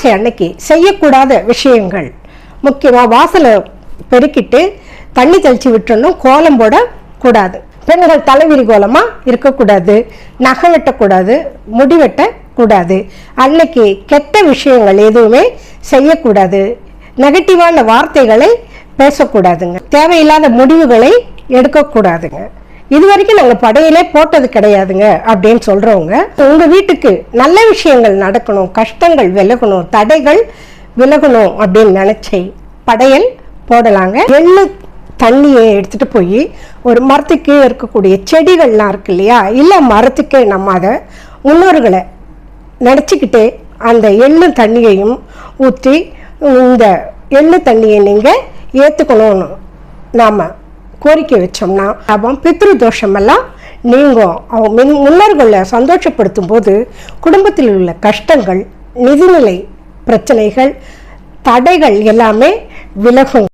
அமாவாசை அன்னைக்கு செய்யக்கூடாத விஷயங்கள். முக்கியமாக வாசலை பெருக்கிட்டு தண்ணி தெளித்து விட்டுறணும் கோலம் போடக்கூடாது. பெண்கள் தலைவிரி கோலமாக இருக்கக்கூடாது நகை வெட்டக்கூடாது முடி வெட்டக்கூடாது. அன்னைக்கு கெட்ட விஷயங்கள் எதுவுமே செய்யக்கூடாது. நெகட்டிவான வார்த்தைகளை பேசக்கூடாதுங்க. தேவையில்லாத முடிவுகளை எடுக்கக்கூடாதுங்க. இது வரைக்கும் நாங்கள் படையிலே போட்டது கிடையாதுங்க அப்படின்னு சொல்கிறவங்க உங்கள் வீட்டுக்கு நல்ல விஷயங்கள் நடக்கணும் கஷ்டங்கள் விலகணும் தடைகள் விலகணும் அப்படின்னு நினச்சி படையல் போடலாங்க. எள்ளு தண்ணியை எடுத்துகிட்டு போய் ஒரு மரத்துக்கு இருக்கக்கூடிய செடிகள்லாம் இருக்கு இல்லையா? இல்லை மரத்துக்கே நம்ம அதை முன்னோர்களை நினச்சிக்கிட்டு அந்த எள்ளு தண்ணியையும் ஊற்றி இந்த எள்ளு தண்ணியை நீங்கள் ஏற்றுக்கணும்னு நாம் கோரிக்கை வச்சோம்னா அப்போ பித்ரு தோஷமெல்லாம் நீங்கும். அவங்க மின் முன்னோர்களை சந்தோஷப்படுத்தும் போது குடும்பத்தில் உள்ள கஷ்டங்கள் நிதிநிலை பிரச்சனைகள் தடைகள் எல்லாமே விலகும்.